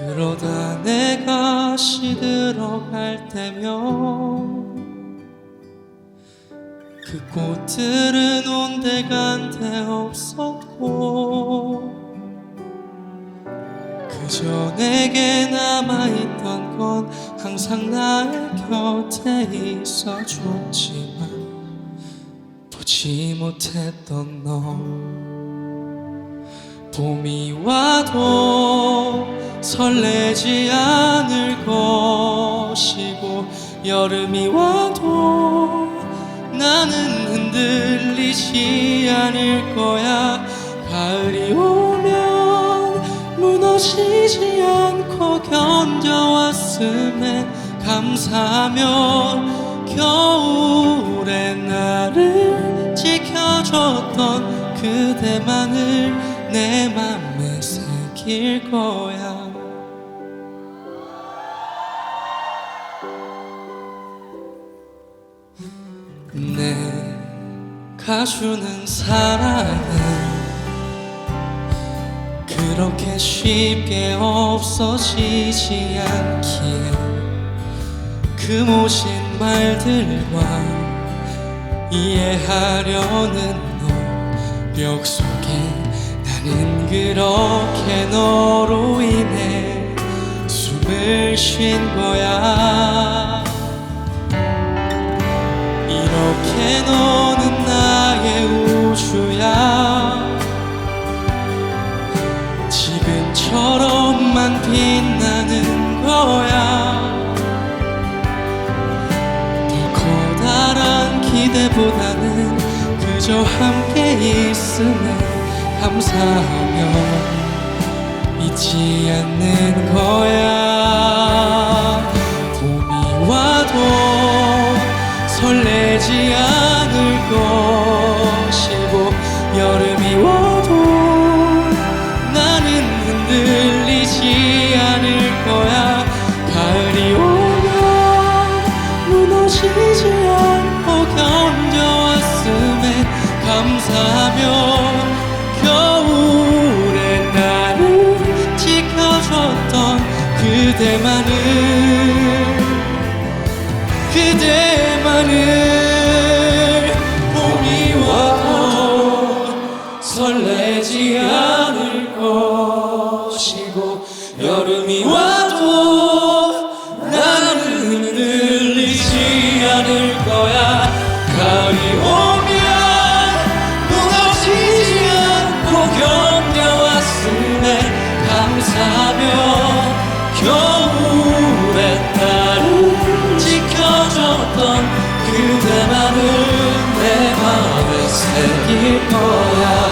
그러다 내가 시들어갈 때면 그 꽃들은 온데간데 없었고 그저 내게 남아있던 건 항상 나의 곁에 있어 줬지만 보지 못했던 너. 봄이 와도 설레지 않을 것이고 여름이 와도 나는 흔들리지 않을 거야. 가을이 오면 무너지지 않고 견뎌왔음에 감사하며 겨울에 나를 지켜줬던 그대만을 내 맘에 새길 거야 내 가 주는 사랑은 그렇게 쉽게 없어지지 않기에 그 모신 말들과 이해하려는 노력 속에 나는 그렇게 너로 인해 숨을 쉰 거야 너는 나의 우주야. 지금처럼만 빛나는 거야. 더 커다란 기대보다는 그저 함께 있음에 감사하며 잊지 않는 거야. 봄이 와도 설레지 않을 지 않을 거야. 가을이 오면 무너지지 않고 견뎌왔음에 감사하며 겨울에 나를 지켜줬던 그대만을 그대만을 봄이 와도 설레지 않을 것이고. 바람이 와도 나는 흔들리지 않을 거야. 가을이 오면 무너지지 않고 견뎌왔음에 감사하며 겨울에 나를 지켜줬던 그대만은 내 마음에 새길 거야.